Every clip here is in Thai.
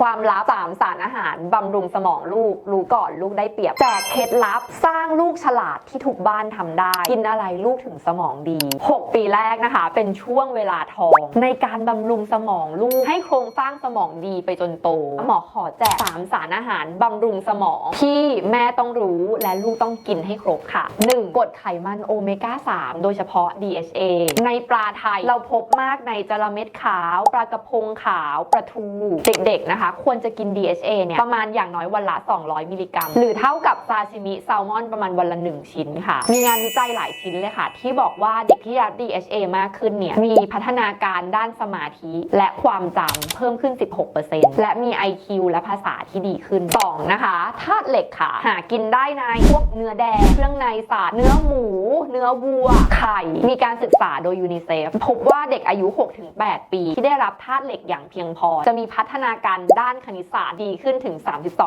ความลับสามสารอาหารบำรุงสมองลูก รู้ก่อนลูกได้เปรียบแจกเคล็ดลับสร้างลูกฉลาดที่ทุกบ้านทำได้ กินอะไรลูกถึงสมองดี 6 ปีแรกนะคะ เป็นช่วงเวลาทอง ในการบำรุงสมองลูกให้โครงสร้างสมองดีไปจนโตหมอขอแจก3สารอาหารบำรุงสมอง ที่แม่ต้องรู้และลูกต้องกินให้ครบค่ะ 1. กรดไขมันโอเมก้า 3 โดยเฉพาะ DHA ในปลาไทยเราพบมากในจระเม็ดขาว ปลากระพงขาวปลาทูเด็กๆนะคะ ควรจะกิน DHA เนี่ยประมาณอย่างน้อยวันละ 200 มิลลิกรัม หรือเท่ากับซาชิมิแซลมอนประมาณวันละ 1 ชิ้นค่ะ มีงานวิจัยหลายชิ้นเลยค่ะ ที่บอกว่าเด็กที่รับ DHA มากขึ้นเนี่ยมีพัฒนาการด้านสมาธิและความจำเพิ่มขึ้น 16%และมี IQ และภาษาที่ดีขึ้น 2 นะคะธาตุเหล็กค่ะ หากินได้ในพวกเนื้อแดง เครื่องในสัตว์เนื้อหมู เนื้อวัว ไข่ มีการศึกษาโดยยูนิเซฟพบว่าเด็กอายุ 6-8 ปี ที่ได้รับธาตุเหล็กอย่างเพียงพอ จะมีพัฒนาการด้านคณิตศาสตร์ดีขึ้นถึง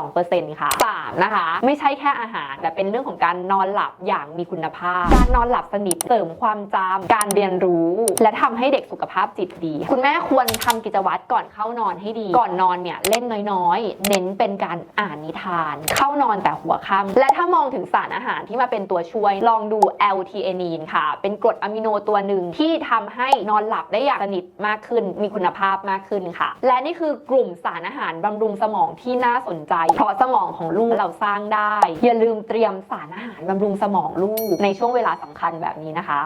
32%ค่ะ 3 นะคะ ไม่ใช่แค่อาหาร แต่เป็นเรื่องของการนอนหลับอย่างมีคุณภาพ การนอนหลับสนิทเสริมความจำการเรียนรู้ และทำให้เด็กสุขภาพจิตดี คุณแม่ควรทำกิจวัตรก่อนเข้านอนให้ดี ก่อนนอนเนี่ยเล่นน้อยๆ เน้นเป็นการอ่านนิทาน เข้านอนแต่หัวค่ำและถ้ามองถึงสารอาหารที่มาเป็นตัวช่วย ลองดู L-theanine ค่ะ เป็นกรดอะมิโนตัวหนึ่งที่ทำให้นอนหลับได้อย่างสนิทมากขึ้น มีคุณภาพมากขึ้นค่ะ และนี่คือกลุ่มสารอาหารบำรุงสมองที่น่าสนใจ เพราะสมองของลูกเราสร้างได้ อย่าลืมเตรียมสารอาหารบำรุงสมองลูกในช่วงเวลาสำคัญแบบนี้นะคะ